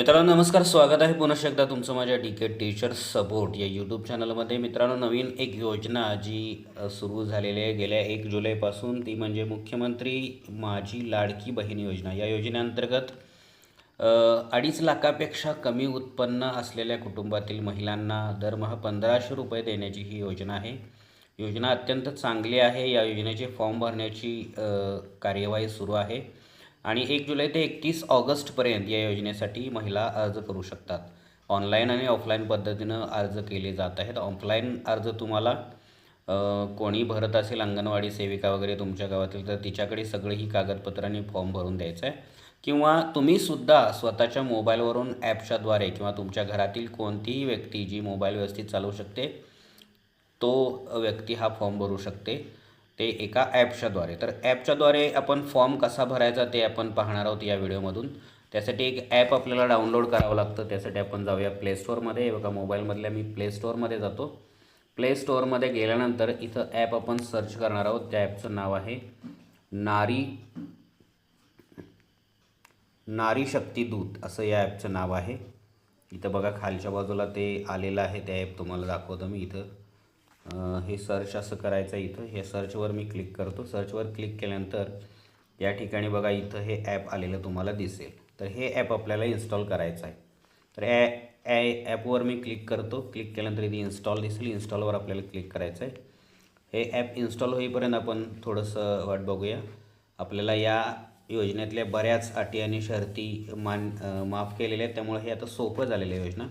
मित्रांनो नमस्कार स्वागत आहे पुन्हा एकदा तुमचं माझ्या डी के टीचर सपोर्ट या यूट्यूब चॅनलमध्ये मित्रांनो नवीन एक योजना जी सुरू झालेली आहे. गेल्या एक जुलैपासून ती म्हणजे मुख्यमंत्री माझी लाडकी बहीण योजना. या योजनेअंतर्गत अडीच लाखापेक्षा कमी उत्पन्न असलेल्या कुटुंबातील महिलांना दरमहा पंधराशे रुपये देण्याची ही योजना आहे. योजना अत्यंत चांगली आहे. या योजनेचे फॉर्म भरण्याची कार्यवाही सुरू आहे. आणि एक जुलै ते एकतीस ऑगस्टपर्यंत या योजनेसाठी महिला अर्ज करू शकतात. ऑनलाईन आणि ऑफलाईन पद्धतीनं अर्ज केले जात आहेत. ऑफलाईन अर्ज तुम्हाला कोणी भरत असेल अंगणवाडी सेविका वगैरे तुमच्या गावातील तर तिच्याकडे सगळे ही कागदपत्र आणि फॉर्म भरून द्यायचं आहे. किंवा तुम्हीसुद्धा स्वतःच्या मोबाईलवरून ॲपच्याद्वारे किंवा तुमच्या घरातील कोणतीही व्यक्ती जी मोबाईल व्यवस्थित चालवू शकते तो व्यक्ती हा फॉर्म भरू शकते. ते एका ॲपच्याद्वारे. तर ॲपच्याद्वारे आपण फॉर्म कसा भरायचा ते आपण पाहणार आहोत या व्हिडिओमधून. त्यासाठी एक ॲप आपल्याला डाउनलोड करावं लागतं. त्यासाठी आपण जाऊया प्ले स्टोअरमध्ये. बघा मोबाईलमधल्या मी प्ले स्टोअरमध्ये जातो. प्ले स्टोअरमध्ये गेल्यानंतर इथं ॲप आपण सर्च करणार आहोत. त्या ॲपचं नाव आहे नारी नारी शक्ती दूत असं या ॲपचं नाव आहे. इथं बघा खालच्या बाजूला ते आलेलं आहे. ते ॲप तुम्हाला दाखवतो मी इथं. हे सर्च असं करायचं आहे इथं. हे सर्चवर मी क्लिक करतो. सर्चवर क्लिक केल्यानंतर या ठिकाणी बघा इथं हे ॲप आलेलं तुम्हाला दिसेल. तर हे ॲप आपल्याला इन्स्टॉल करायचं आहे. तर ॲ ॲ ॲपवर मी क्लिक करतो. क्लिक केल्यानंतर इथे इन्स्टॉल दिसेल. इन्स्टॉलवर आपल्याला क्लिक करायचं आहे हे ॲप इन्स्टॉल होईपर्यंत आपण थोडंसं वाट बघूया. आपल्याला या योजनेतल्या बऱ्याच अटी आणि शर्ती मान माफ केलेल्या आहेत. त्यामुळे हे आता सोपं झालेलं आहे योजना.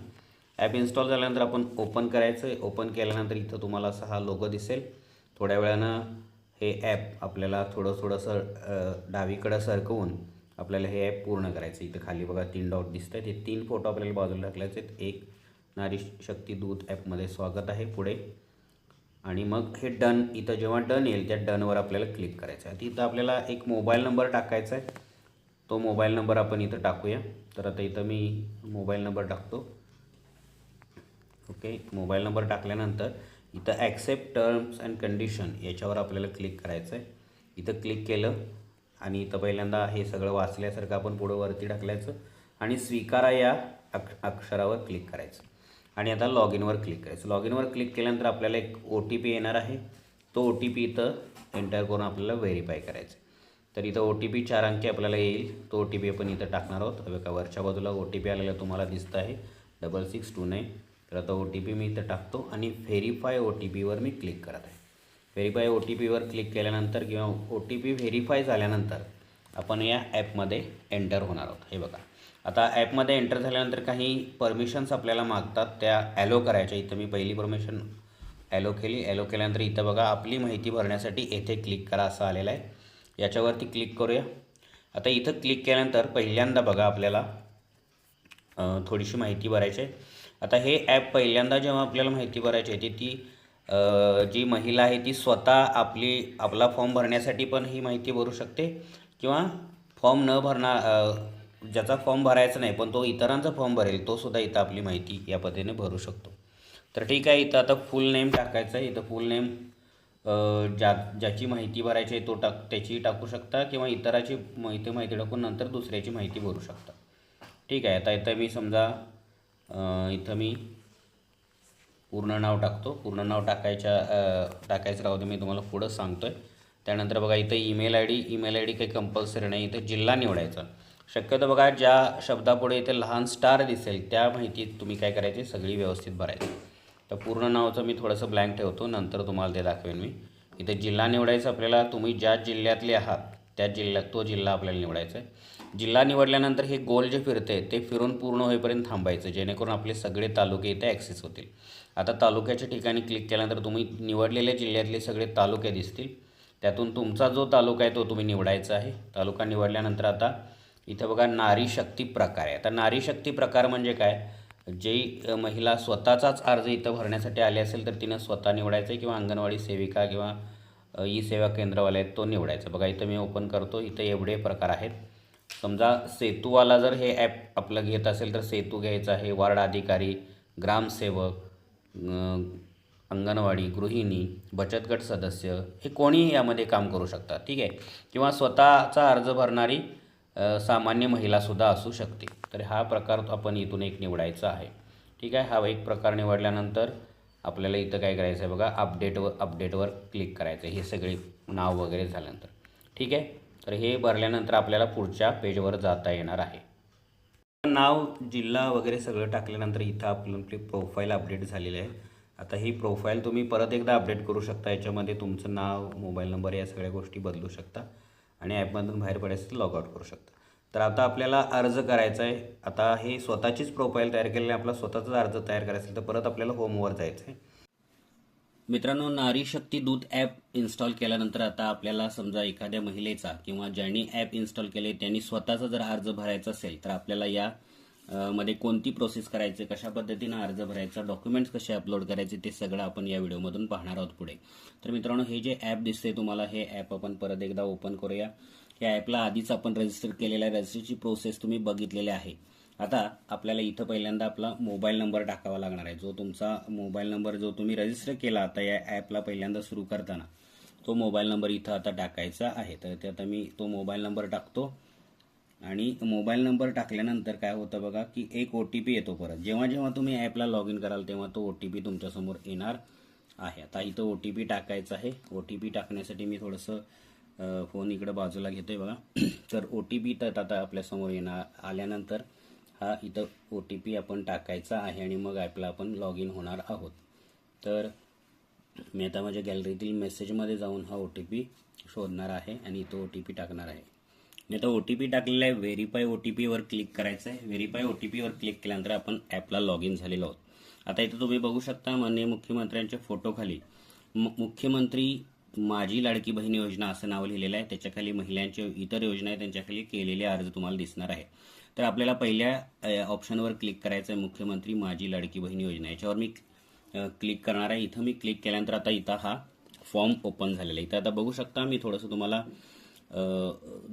ॲप इन्स्टॉल झाल्यानंतर आपण ओपन करायचं आहे ओपन केल्यानंतर इथं तुम्हाला असा हा लोगो दिसेल. थोड्या वेळानं हे ॲप आपल्याला थोडं थोडंसं डावीकडं सरकवून आपल्याला हे ॲप पूर्ण करायचं. इथं खाली बघा तीन डॉट दिसत आहेत हे तीन फोटो आपल्याला बाजूला टाकल्याचे आहेत एक नारी शक्ती दूत ॲपमध्ये स्वागत आहे पुढे. आणि मग हे डन इथं जेव्हा डन येईल त्या डनवर आपल्याला क्लिक करायचं आहे तिथं आपल्याला एक मोबाईल नंबर टाकायचा आहे तो मोबाईल नंबर आपण इथं टाकूया. तर आता इथं मी मोबाईल नंबर टाकतो. ओके? मोबाईल नंबर टाकल्यानंतर इथं ॲक्सेप्ट टर्म्स अँड कंडिशन याच्यावर आपल्याला क्लिक करायचं आहे इथं क्लिक केलं आणि इथं पहिल्यांदा हे सगळं वाचल्यासारखं आपण पुढं वरती टाकल्याचं आणि स्वीकारा या अक्ष अक्षरावर क्लिक करायचं. आणि आता लॉग इनवर क्लिक करायचं. लॉग इनवर क्लिक केल्यानंतर आपल्याला एक ओ टी पी येणार आहे. तो ओ टी पी इथं एंटर करून आपल्याला व्हेरीफाय करायचं तर इथं ओ टी पी चार अंकी आपल्याला येईल. तो ओ टी पी आपण इथं टाकणार आहोत. बघा वरच्या बाजूला ओ टी पी आलेला तुम्हाला दिसतं आहे. डबल सिक्स टू नाईन तर आता ओ टी पी मी इथं टाकतो आणि व्हेरीफाय ओ टी पीवर मी क्लिक करत आहे. व्हेरीफाय ओ टी पीवर क्लिक केल्यानंतर किंवा ओ टी पी व्हेरीफाय झाल्यानंतर आपण या ॲपमध्ये एंटर होणार आहोत. हे बघा. आता ॲपमध्ये एंटर झाल्यानंतर काही परमिशन्स आपल्याला मागतात त्या ॲलो करायच्या. इथं मी पहिली परमिशन ॲलो केली. ॲलो केल्यानंतर इथं बघा आपली माहिती भरण्यासाठी येथे क्लिक करा असं आलेलं आहे. याच्यावरती क्लिक करूया. आता इथं क्लिक केल्यानंतर पहिल्यांदा बघा आपल्याला थोडीशी माहिती भरायची आहे. आता हे ॲप पहिल्यांदा जेव्हा आपल्याला माहिती भरायची आहे ती ती जी महिला आहे ती स्वतः आपली आपला फॉर्म भरण्यासाठी पण ही माहिती भरू शकते किंवा फॉर्म न भरणार ज्याचा फॉर्म भरायचा नाही पण तो इतरांचा फॉर्म भरेल तोसुद्धा इथं आपली माहिती या पद्धतीने भरू शकतो. तर ठीक आहे इथं आता फुल नेम टाकायचं आहे इथं फुल नेम ज्या ज्याची माहिती भरायची आहे तो टाक त्याची टाकू शकता किंवा इतराची माहिती माहिती टाकून नंतर दुसऱ्याची माहिती भरू शकता. ठीक आहे आता इथं मी समजा इथं मी पूर्ण नाव टाकतो. पूर्ण नाव टाकायच्या टाकायचं राहू दे मी तुम्हाला पुढं सांगतो आहे त्यानंतर बघा इथं email I D email I D काही कंपल्सरी नाही. इथं जिल्हा निवडायचा. शक्यतो बघा ज्या शब्दापुढे इथे लहान स्टार दिसेल त्या माहितीत तुम्ही काय करायची? सगळी व्यवस्थित भरायची. तर पूर्ण नावाचं मी थोडंसं ब्लँक ठेवतो नंतर तुम्हाला ते दाखवेन मी. इथे जिल्हा निवडायचा आपल्याला तुम्ही ज्या जिल्ह्यातले आहात त्या जिल्ह्यात तो जिल्हा आपल्याला निवडायचा आहे. जिल्हा निवडल्यानंतर हे गोल जे फिरते ते फिरून पूर्ण होईपर्यंत थांबायचं जेणेकरून आपले सगळे तालुके इथे ॲक्सेस होतील. आता तालुक्याच्या ठिकाणी क्लिक केल्यानंतर तुम्ही निवडलेल्या जिल्ह्यातले सगळे तालुके दिसतील. त्यातून तुमचा जो तालुका आहे तो तुम्ही निवडायचा आहे. तालुका निवडल्यानंतर आता इथं बघा नारी शक्ती प्रकार आहे. आता नारी शक्ती प्रकार म्हणजे काय? जे महिला स्वतःचाच अर्ज इथं भरण्यासाठी आले असेल तर तिनं स्वतः निवडायचं आहे किंवा अंगणवाडी सेविका किंवा ई सेवा केंद्रवाले आहेत तो निवडायचा. बघा इथं मी ओपन करतो. इथं एवढे प्रकार आहेत. समजा सेतूवाला जर हे ॲप आपलं घेत असेल तर सेतू घ्यायचं आहे वार्ड अधिकारी ग्रामसेवक अंगणवाडी गृहिणी बचत गट सदस्य हे कोणीही यामध्ये काम करू शकतात ठीक आहे? किंवा स्वतःचा अर्ज भरणारी सामान्य महिलासुद्धा असू शकते. तर हा प्रकार आपण इथून एक निवडायचा आहे. ठीक आहे? हा एक प्रकार निवडल्यानंतर आपल्याला इथं काय करायचं आहे बघा अपडेटवर अपडेटवर क्लिक करायचं आहे. हे सगळे नाव वगैरे झाल्यानंतर. ठीक आहे? तर हे भरल्यानंतर आपल्याला पुढच्या पेजवर जाता येणार आहे. नाव जिल्हा वगैरे सगळं टाकल्यानंतर इथं आपली प्रोफाईल अपडेट झालेली आहे. आता ही प्रोफाईल तुम्ही परत एकदा अपडेट करू शकता. याच्यामध्ये तुमचं नाव मोबाईल नंबर या सगळ्या गोष्टी बदलू शकता. आणि ॲपमधून बाहेर पडायचं तर लॉगआउट करू शकता. तर आता आपल्याला अर्ज करायचा आहे. आता हे स्वतःचीच प्रोफाईल तयार केलेली आपला स्वतःचाच अर्ज तयार करायचा असेल तर परत आपल्याला होमवर जायचं आहे. मित्रांनो नारी शक्ती दूत ॲप इन्स्टॉल केल्यानंतर आता आपल्याला समजा एखाद्या महिलेचा किंवा ज्यांनी ॲप इन्स्टॉल केले त्यांनी स्वतःचा जर अर्ज भरायचा असेल तर आपल्याला या मध्ये कोणती प्रोसेस करायची कशा पद्धतीनं अर्ज भरायचा डॉक्युमेंट्स कसे अपलोड करायचे ते सगळं आपण या व्हिडिओमधून पाहणार आहोत पुढे. तर मित्रांनो हे जे ॲप दिसते तुम्हाला हे ॲप आपण परत एकदा ओपन करूया. या ॲपला आधीच आपण रजिस्टर केलेल्या रजिस्टरची प्रोसेस तुम्ही बघितलेली आहे. आता आपल्याला इथं पहिल्यांदा आपला मोबाईल नंबर टाकावा लागणार आहे. जो तुमचा मोबाईल नंबर जो तुम्ही रजिस्टर केला आता या ॲपला पहिल्यांदा सुरू करताना तो मोबाईल नंबर इथं आता टाकायचा आहे. तर ते आता मी तो मोबाईल नंबर टाकतो. आणि मोबाईल नंबर टाकल्यानंतर काय होतं बघा की एक ओ टी पी येतो परत. जेव्हा जेव्हा तुम्ही ॲपला लॉग इन कराल तेव्हा तो ओ टी पी तुमच्यासमोर येणार आहे. आता इथं ओ टी पी टाकायचा आहे. ओ टी पी टाकण्यासाठी मी थोडंसं फोन इकडं बाजूला घेतोय बघा. तर ओ टी पी तर आता आपल्यासमोर येणार आल्यानंतर हा इथं ओ टी पी आपण टाकायचा आहे आणि मग ॲपला आपण लॉग इन होणार आहोत. तर मी आता माझ्या गॅलरीतील मेसेजमध्ये जाऊन हा ओ टी पी शोधणार आहे आणि इथं ओ टी पी टाकणार आहे. मी आता ओ टी पी टाकलेला आहे. व्हेरीफाय ओ टी पीवर क्लिक करायचं आहे. व्हेरीफाय ओ टी पीवर क्लिक केल्यानंतर आपण ॲपला लॉग इन झालेलो आहोत. आता इथं तुम्ही बघू शकता माननीय मुख्यमंत्र्यांच्या फोटोखाली मुख्यमंत्री माझी लाडकी बहीण योजना असं नाव लिहिलेलं आहे. त्याच्याखाली महिलांच्या इतर योजना आहे त्यांच्याखाली केलेले अर्ज तुम्हाला दिसणार आहे. तर आपल्याला पहिल्या ऑप्शनवर क्लिक करायचं आहे मुख्यमंत्री माझी लाडकी बहीण योजना. याच्यावर मी क्लिक करणार आहे. इथं मी क्लिक केल्यानंतर आता इथं हा फॉर्म ओपन झालेला आहे. इथं आता बघू शकता मी थोडंसं तुम्हाला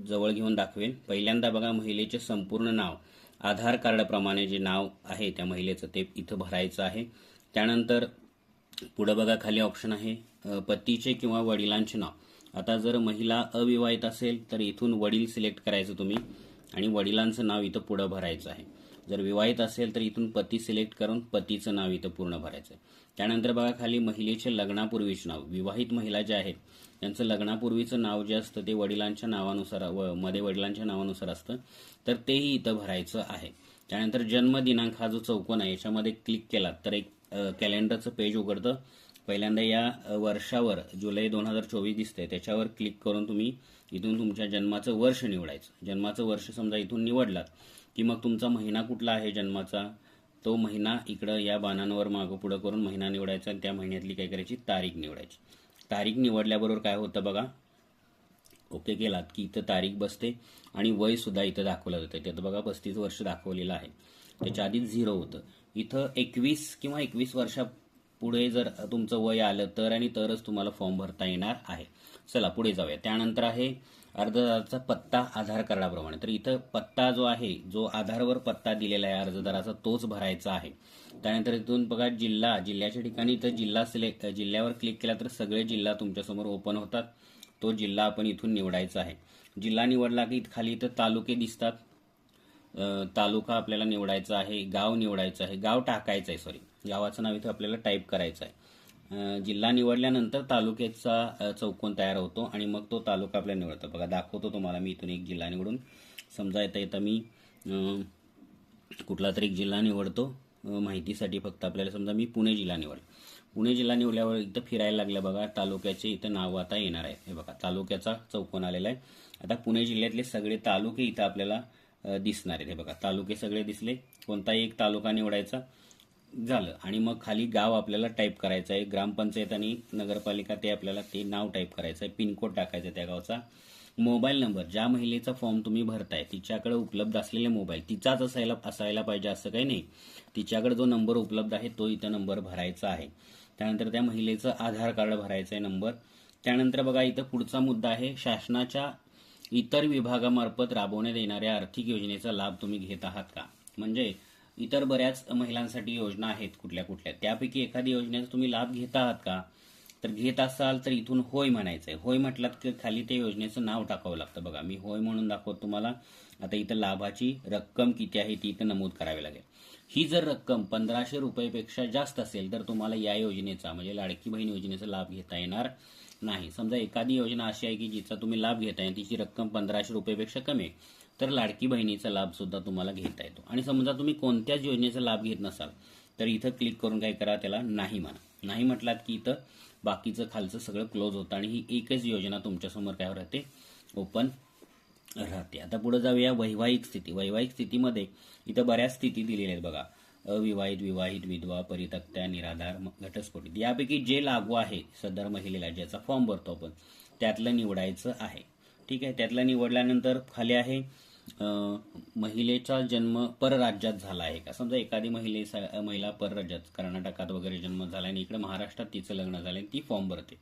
जवळ घेऊन दाखवेन. पहिल्यांदा बघा महिलेचे संपूर्ण नाव. आधार कार्डप्रमाणे जे नाव आहे त्या महिलेचं ते इथं भरायचं आहे. त्यानंतर पुढं बघा खाली ऑप्शन आहे. पतीचे किंवा वडिलांचे नाव. आता जर महिला अविवाहित असेल तर इथून वडील सिलेक्ट करायचं तुम्ही आणि वडिलांचं नाव इथं पुढं भरायचं आहे. जर विवाहित असेल तर इथून पती सिलेक्ट करून पतीचं नाव इथं पूर्ण भरायचं आहे. त्यानंतर बघा खाली महिलेचे लग्नापूर्वीचे नाव. विवाहित महिला ज्या आहेत त्यांचं लग्नापूर्वीचं नाव जे असतं ते वडिलांच्या नावानुसार व मध्ये वडिलांच्या नावानुसार असतं तर तेही इथं भरायचं आहे. त्यानंतर जन्मदिनांक हा जो चौकोन आहे याच्यामध्ये क्लिक केला तर एक कॅलेंडरचं पेज उघडतं. पहिल्यांदा या वर्षावर जुलै दोन हजार चोवीस दिसतंय. त्याच्यावर क्लिक करून तुम्ही इथून तुमच्या जन्माचं वर्ष निवडायचं. जन्माचं वर्ष समजा इथून निवडलात की मग तुमचा महिना कुठला आहे जन्माचा? तो महिना इकडं या बाणांवर मागं पुढं करून महिना निवडायचा आणि त्या महिन्यातली काय करायची? तारीख निवडायची. तारीख निवडल्याबरोबर काय होतं बघा? ओके केलात की इथं तारीख बसते आणि वयसुद्धा इथं दाखवलं जातं. त्यात बघा पस्तीस वर्ष दाखवलेलं आहे. त्याच्या आधीच झिरो होतं. इथं एकवीस किंवा एकवीस वर्षा पुढे जर तुमचं वय आलं तर आणि तरच तुम्हाला फॉर्म भरता येणार आहे. चला पुढे जाऊया. त्यानंतर आहे अर्जदाराचा पत्ता आधार कार्डाप्रमाणे. तर इथं पत्ता जो आहे जो आधारवर पत्ता दिलेला आहे अर्जदाराचा तोच भरायचा आहे. त्यानंतर इथून बघा जिल्हा. जिल्ह्याच्या ठिकाणी इथं जिल्हा सिलेक्ट जिल्ह्यावर क्लिक केला तर सगळे जिल्हा तुमच्यासमोर ओपन होतात. तो जिल्हा आपण इथून निवडायचा आहे. जिल्हा निवडला की खाली इथं तालुके दिसतात. तालुका आपल्याला निवडायचा आहे गाव निवडायचं आहे. गाव टाकायचं आहे सॉरी गावाचं नाव इथं आपल्याला टाईप करायचं आहे. जिल्हा निवडल्यानंतर तालुक्याचा चौकोन तयार होतो आणि मग तो तालुका आपल्याला निवडतो. बघा दाखवतो तुम्हाला मी इथून एक जिल्हा निवडून. समजा येता येता मी कुठला तरी एक जिल्हा निवडतो. माहितीसाठी फक्त आपल्याला समजा मी पुणे जिल्हा निवड पुणे जिल्हा निवडल्यावर इथं फिरायला लागलं बघा तालुक्याचे इथं नाव आता येणार आहे. हे बघा तालुक्याचा चौकोन आलेला आहे. आता पुणे जिल्ह्यातले सगळे तालुके इथं आपल्याला दिसणार आहेत. हे बघा तालुके सगळे दिसले. कोणताही एक तालुका निवडायचा. झालं. आणि मग खाली गाव आपल्याला टाईप करायचं आहे. ग्रामपंचायत आणि नगरपालिका ते आपल्याला ते नाव टाईप करायचं आहे. पिनकोड टाकायचा आहे त्या गावचा. मोबाईल नंबर ज्या महिलेचा फॉर्म तुम्ही भरताय तिच्याकडे उपलब्ध असलेले मोबाईल तिचाच असायला असायला पाहिजे असं काही नाही. तिच्याकडे जो नंबर उपलब्ध आहे तो इथं नंबर भरायचा आहे. त्यानंतर त्या महिलेचं आधार कार्ड भरायचं आहे नंबर त्यानंतर बघा इथं पुढचा मुद्दा आहे. शासनाच्या इतर विभागामार्फत राबवण्यात येणाऱ्या आर्थिक योजनेचा लाभ तुम्ही घेत आहात का? म्हणजे इतर बऱ्याच महिलांसाठी योजना आहेत कुठल्या कुठल्या. त्यापैकी एखादी योजनेचा तुम्ही लाभ घेत आहात का? तर घेत असाल तर इथून होय म्हणायचं आहे होय म्हटलात की खाली त्या योजनेचं नाव टाकावं लागतं. बघा मी होय म्हणून दाखवतो तुम्हाला. आता इथं लाभाची रक्कम किती आहे ती इथं नमूद करावी लागेल. ही जर रक्कम पंधराशे रुपयेपेक्षा जास्त असेल तर तुम्हाला या योजनेचा म्हणजे लाडकी बहीण योजनेचा लाभ घेता येणार नाही. समजा एखादी योजना अशी आहे की जिचा तुम्ही लाभ घेताय तिची रक्कम पंधराशे रुपयेपेक्षा कमी आहे. तर लाडकी बहिणीचा लाभ सुद्धा तुम्हाला घेता येतो. आणि समजा तुम्ही कोणत्याच योजनेचा लाभ घेत नसाल तर इथं क्लिक करून काय करा त्याला नाही म्हणा. नाही म्हटलात की इथं बाकीचं खालचं सगळं क्लोज होतं आणि ही एकच योजना तुमच्यासमोर काय राहते? ओपन राहते. आता पुढे जाऊया वैवाहिक स्थिती. वैवाहिक स्थितीमध्ये इथं बऱ्याच स्थिती दिलेल्या आहेत बघा. अविवाहित विवाहित विधवा परितक्त्या निराधार घटस्फोटित. यापैकी जे लागू आहे सदर महिलेला ज्याचा फॉर्म भरतो आपण त्यातलं निवडायचं आहे. ठीक आहे? त्यातलं निवडल्यानंतर खाली आहे महिलेचा जन्म परराज्यात झाला आहे का? समजा एखादी महिले महिला परराज्यात कर्नाटकात वगैरे जन्म झाला आणि इकडे महाराष्ट्रात तिचं लग्न झालं आणि ती फॉर्म भरते.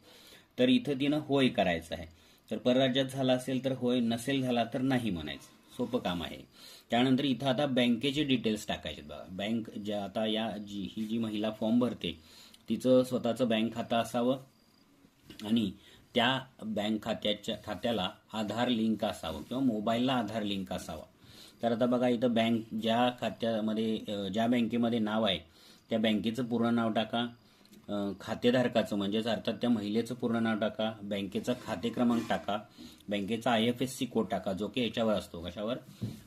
तर इथं तिनं होय करायचं आहे. तर परराज्यात झाला असेल तर होय नसेल झाला तर नाही म्हणायचं. सोपं काम आहे. त्यानंतर इथं आता बँकेचे डिटेल्स टाकायचे बघा. बँक ज्या आता या जी ही जी महिला फॉर्म भरते तिचं स्वतःचं बँक खातं असावं आणि त्या बँक खात्याच्या खात्याला आधार लिंक असावं किंवा मोबाईलला आधार लिंक असावा. तर आता बघा इथं बँक ज्या खात्यामध्ये ज्या बँकेमध्ये नाव आहे त्या बँकेचं पूर्ण नाव टाका. खातेधारकाचं म्हणजेच अर्थात त्या महिलेचं पूर्ण नाव टाका. बँकेचा खाते क्रमांक टाका. बँकेचा I F S C code टाका जो की याच्यावर असतो कशावर?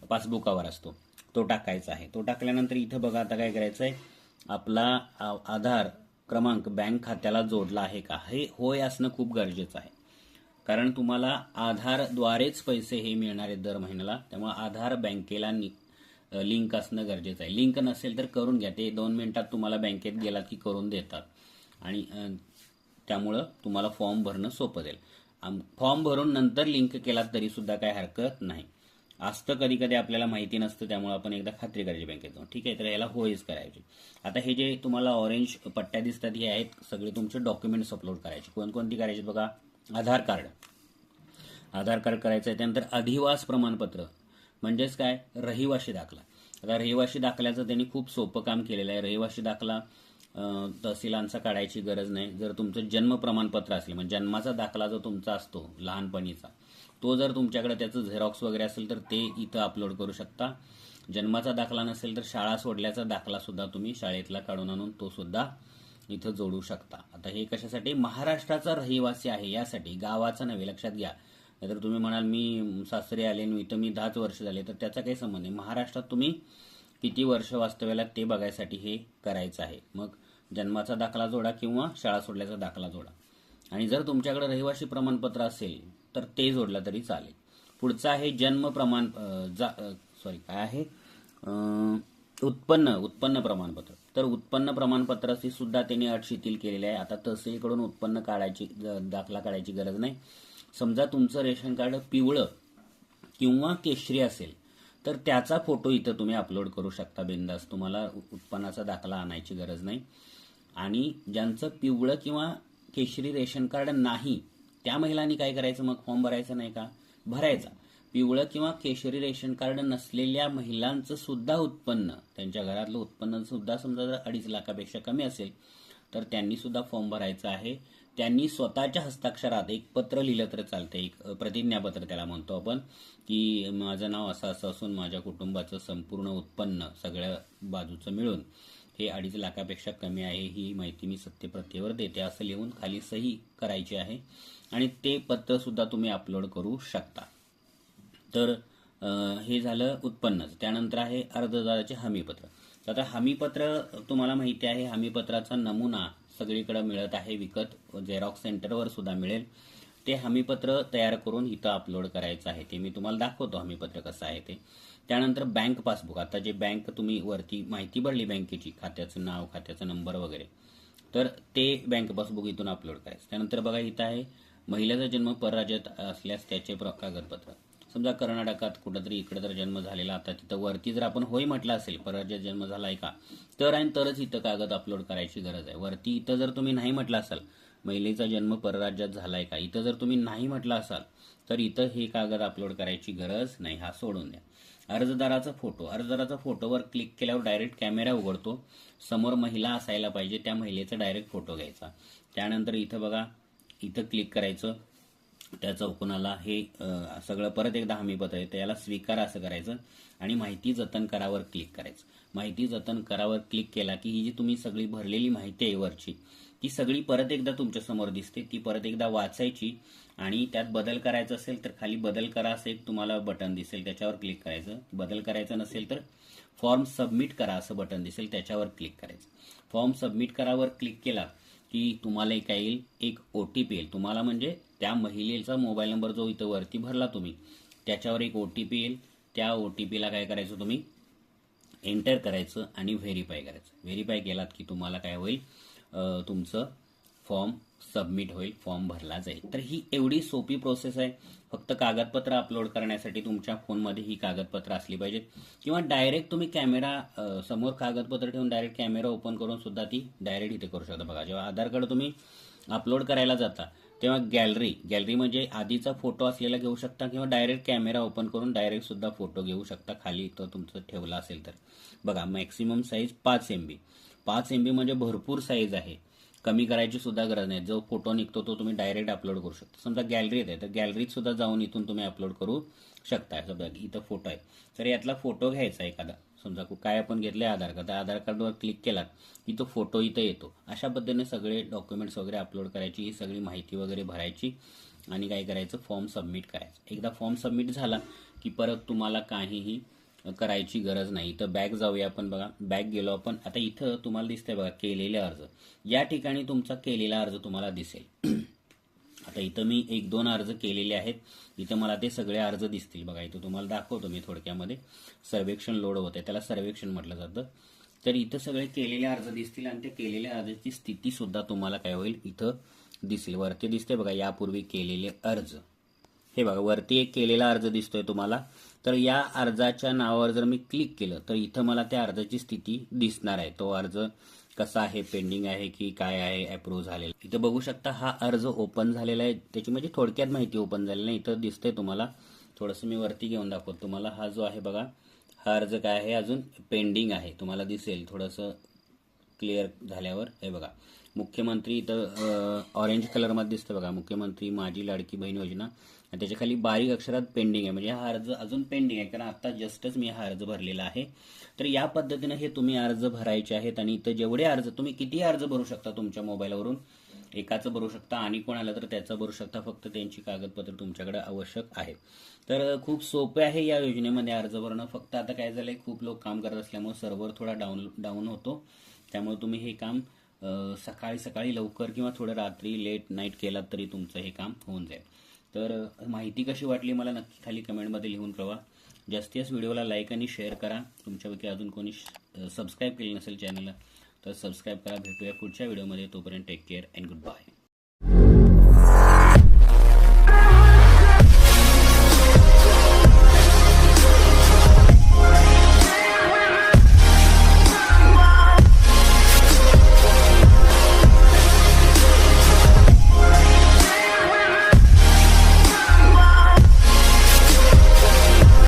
पासबुकावर असतो. तो टाकायचा आहे. तो टाकल्यानंतर इथं बघा आता काय करायचं आहे आपला आ- आधार क्रमांक बँक खात्याला जोडला आहे का? हे होय असणं खूप गरजेचं आहे. कारण तुम्हाला आधारद्वारेच पैसे हे मिळणार आहेत दर महिन्याला त्यामुळे आधार बँकेला नि- लिंक असणं गरजेचं आहे. लिंक नसेल तर करून घ्या. ते दोन मिनिटात तुम्हाला बँकेत गेलात की करून देतात. आणि त्यामुळं तुम्हाला फॉर्म भरणं सोपं जाईल. आम- फॉर्म भरून नंतर लिंक केलात तरी सुद्धा हरकत नाही. असतं कधी कधी आपल्याला माहिती नसतं त्यामुळे आपण एकदा खात्री करायची बँकेत जाऊन ठीक आहे? तर याला होईज करायची. आता हे जे तुम्हाला ऑरेंज पट्ट्या दिसतात हे आहेत सगळे तुमचे डॉक्युमेंट्स अपलोड करायचे. कोणकोणती करायची बघा? आधार कार्ड. आधार कार्ड करायचं आहे. त्यानंतर अधिवास प्रमाणपत्र. म्हणजेच काय? रहिवाशी दाखला. आता रहिवाशी दाखल्याचं त्यांनी खूप सोपं काम केलेलं आहे. रहिवाशी दाखला तहसीलांचा काढायची गरज नाही. जर तुमचं जन्म प्रमाणपत्र असेल म्हणजे जन्माचा दाखला जो तुमचा असतो लहानपणीचा तो जर तुमच्याकडे त्याचं झेरॉक्स वगैरे असेल तर ते इथं अपलोड करू शकता. जन्माचा दाखला नसेल तर शाळा सोडल्याचा दाखला सुद्धा तुम्ही शाळेतला काढून आणून तो सुद्धा इथं जोडू शकता. आता हे कशासाठी? महाराष्ट्राचा रहिवासी आहे यासाठी. गावाचा नव्हे लक्षात घ्या. नाहीतर तुम्ही म्हणाल मी सासरे आले आणि इथं मी दहाच वर्ष झाले. तर त्याचा काही संबंध नाही. महाराष्ट्रात तुम्ही किती वर्ष वास्तव्याला ते बघायसाठी हे करायचं आहे? मग जन्माचा दाखला जोडा किंवा शाळा सोडल्याचा दाखला जोडा. आणि जर तुमच्याकडे रहिवासी प्रमाणपत्र असेल तर ते जोडलं तरी चालेल. पुढचं आहे जन्म प्रमाण सॉरी काय आहे? उत्पन्न उत्पन्न प्रमाणपत्र. तर उत्पन्न प्रमाणपत्राची सुद्धा त्यांनी अट शिथिल केलेली आहे. आता तहसीलकडून उत्पन्न काढायची ज- दाखला काढायची गरज नाही. समजा तुमचं रेशन कार्ड पिवळं किंवा केशरी असेल तर त्याचा फोटो इथं तुम्ही अपलोड करू शकता बिंदास. तुम्हाला उत्पन्नाचा दाखला आणायची गरज नाही. आणि ज्यांचं पिवळं किंवा केशरी रेशन कार्ड नाही त्या महिलांनी काय करायचं? मग फॉर्म भरायचा नाही का? भरायचा. पिवळं किंवा केशरी रेशन कार्ड नसलेल्या महिलांचं सुद्धा उत्पन्न त्यांच्या घरातलं उत्पन्न सुद्धा समजा जर अडीच लाखापेक्षा कमी असेल तर त्यांनी सुद्धा फॉर्म भरायचा आहे. त्यांनी स्वतःच्या हस्ताक्षरात एक पत्र लिहिलं तर चालतं एक प्रतिज्ञापत्र त्याला म्हणतो आपण की माझं नाव असं असं असून माझ्या कुटुंबाचं संपूर्ण उत्पन्न सगळ्या बाजूचं मिळून. हे अडीच लाखापेक्षा कमी आहे ही माहिती मी सत्यप्रत्येवर देते. असं लिहून खाली सही करायची आहे. आणि ते पत्र सुद्धा तुम्ही अपलोड करू शकता. तर हे झालं उत्पन्नच. त्यानंतर आहे अर्जदाराचे हमीपत्र. तर आता हमीपत्र तुम्हाला माहिती आहे हमीपत्राचा नमुना सगळीकडे मिळत आहे. विकत झेरॉक्स सेंटरवर सुद्धा मिळेल. ते हमीपत्र तयार करून इथं अपलोड करायचं आहे. ते मी तुम्हाला दाखवतो हमीपत्र कसं आहे ते. त्यानंतर बँक पासबुक आता जे बँक तुम्ही वरती माहिती भरली बँकेची खात्याचं नाव खात्याचा नंबर वगैरे तर ते बँक पासबुक इथून अपलोड करायचं. त्यानंतर बघा इथं आहे महिलेचा जन्म परराज्यात असल्यास त्याचे प्र- कागदपत्र समजा कर्नाटकात कुठंतरी इकडे जर जन्म झालेला आता तिथं वरती जर आपण होय म्हटलं असेल परराज्यात जन्म झाला आहे का तर आणि तरच इथं कागद अपलोड करायची गरज आहे. वरती इथं जर तुम्ही नाही म्हटलं असाल महिलेचा जन्म परराज्यात झाला आहे का इथं जर तुम्ही नाही म्हटलं असाल तर इथं हे कागद अपलोड करायची गरज नाही हा सोडून द्या. अर्जदाराचा फोटो. अर्जदाराचा फोटोवर क्लिक केल्यावर डायरेक्ट कॅमेरा उघडतो. समोर महिला असायला पाहिजे त्या महिलेचा डायरेक्ट फोटो घ्यायचा. त्यानंतर इथं बघा इथं क्लिक करायचं. त्या चौकोनाला हे सगळं परत एकदा हमीपत्र आहे याला स्वीकार असं करायचं आणि माहिती जतन करावर क्लिक करायचं. माहिती जतन करावर क्लिक केला की ही जी तुम्ही सगळी भरलेली माहिती आहे वरची ती सगळी परत एकदा तुमच्यासमोर दिसते ती परत एकदा वाचायची आणि त्यात बदल करायचा असेल तर खाली बदल करा असं एक तुम्हाला बटन दिसेल त्याच्यावर क्लिक करायचं. बदल करायचा नसेल तर फॉर्म सबमिट करा असं बटन दिसेल त्याच्यावर क्लिक करायचं. फॉर्म सबमिट करावर क्लिक केला की तुम्हाला एक येईल एक ओ टी पी येईल. तुम्हाला म्हणजे त्या महिलेचा मोबाईल नंबर जो इथं वरती भरला तुम्ही त्याच्यावर एक ओ टी पी येईल. त्या ओ टी पीला काय करायचं तुम्ही? एंटर करायचं आणि व्हेरीफाय करायचं. व्हेरीफाय केलात की तुम्हाला काय होईल? तुमचं फॉर्म सबमिट होईल फॉर्म भरला जाईल. तर ही एवढी सोपी प्रोसेस आहे. फक्त कागदपत्र अपलोड करण्यासाठी तुमच्या फोनमध्ये ही कागदपत्र असली पाहिजेत. किंवा डायरेक्ट तुम्ही कॅमेरा समोर कागदपत्र ठेवून डायरेक्ट कॅमेरा ओपन करून सुद्धा ती डायरेक्ट इथे करू शकता. बघा जेव्हा आधार कार्ड तुम्ही अपलोड करायला जाता तेव्हा गॅलरी गॅलरी म्हणजे आधीचा फोटो असलेला घेऊ शकता किंवा डायरेक्ट कॅमेरा ओपन करून डायरेक्ट सुद्धा फोटो घेऊ शकता. खाली तो तुमचं ठेवला असेल तर. बघा मॅक्सिमम साईज पाच एम बी पाच एम बी म्हणजे भरपूर साईज आहे. कमी करायची सुद्धा गरज नाही. जो फोटो निघतो तो तुम्ही डायरेक्ट अपलोड करू शकता. समजा गॅलरीत आहे तर गॅलरीत सुद्धा जाऊन इथून तुम्ही अपलोड करू शकता. समजा इथं फोटो आहे. तर यातला फोटो घ्यायचा एखादा. समजा काय आपण घेतले आधार कार्ड तर आधार कार्डवर क्लिक केलात की तो फोटो इथं येतो. अशा पद्धतीने सगळे डॉक्युमेंट्स वगैरे अपलोड करायची ही सगळी माहिती वगैरे भरायची आणि काय करायचं? फॉर्म सबमिट करायचं. एकदा फॉर्म सबमिट झाला की परत तुम्हाला काहीही करायची गरज नाही. तर बॅग जाऊया आपण बघा. बॅग गेलो आपण. आता इथं तुम्हाला दिसतंय बघा केलेले अर्ज. या ठिकाणी तुमचा केलेला अर्ज तुम्हाला दिसेल. आता इथं मी एक दोन अर्ज केलेले आहेत. इथं मला ते सगळे अर्ज दिसतील. बघा इथं तुम्हाला दाखवतो मी थोडक्यामध्ये. सर्वेक्षण लोड होत आहे त्याला सर्वेक्षण म्हटलं जातं. तर इथं सगळे केलेले अर्ज दिसतील आणि त्या केलेल्या अर्जाची स्थिती सुद्धा तुम्हाला काय होईल? इथं दिसेल. वरती दिसते बघा यापूर्वी केलेले अर्ज. हे बघा वरती एक केलेला अर्ज दिसतोय तुम्हाला. तर या अर्जाच्या नावावर जर मी क्लिक केलं तर इथं मला त्या अर्जाची स्थिती दिसणार आहे. तो अर्ज कसा आहे पेंडिंग आहे की काय आहे अप्रूव्ह झालेला इथं बघू शकता हा अर्ज ओपन झालेला आहे. त्याची म्हणजे थोडक्यात माहिती ओपन झालेली नाही. इथं दिसतंय तुम्हाला. थोडंसं मी वरती घेऊन दाखवतो. तुम्हाला हा जो आहे बघा हा अर्ज काय आहे? अजून पेंडिंग आहे. तुम्हाला दिसेल. थोडंसं क्लिअर झाल्यावर हे बघा. मुख्यमंत्री इथं ऑरेंज कलरमध्ये दिसतं बघा. मुख्यमंत्री माझी लाडकी बहीण योजना. आणि त्याच्याखाली बारीक अक्षरात पेंडिंग आहे. म्हणजे हा अर्ज अजून पेंडिंग आहे. कारण आता जस्टच मी हा अर्ज भरलेला आहे. तर या पद्धतीनं हे तुम्ही अर्ज भरायचे आहेत. आणि इथं जेवढे अर्ज तुम्ही किती अर्ज भरू शकता तुमच्या मोबाईलवरून? एकाचं भरू शकता आणि कोण आलं तर त्याचं भरू शकता. फक्त त्यांची कागदपत्र तुमच्याकडे आवश्यक आहे. तर खूप सोपे आहे या योजनेमध्ये अर्ज भरणं. फक्त आता काय झालंय खूप लोक काम करत असल्यामुळे सर्व्हर थोडा डाऊन डाऊन होतो. त्यामुळे तुम्ही हे काम सकाळी सकाळी लवकर किंवा थोडं रात्री लेट नाईट केलात तरी तुमचं हे काम होऊन जाईल. तर माहिती कशी वाटली मला नक्की खाली कमेंटमध्ये लिहून कळवा. जास्तीत जास्त व्हिडिओला लाईक आणि शेअर करा. तुमच्यापैकी अजून कोणी सबस्क्राईब केलं नसेल चॅनलला तर सबस्क्राईब करा. भेटूया पुढच्या व्हिडिओमध्ये. तोपर्यंत take care and good bye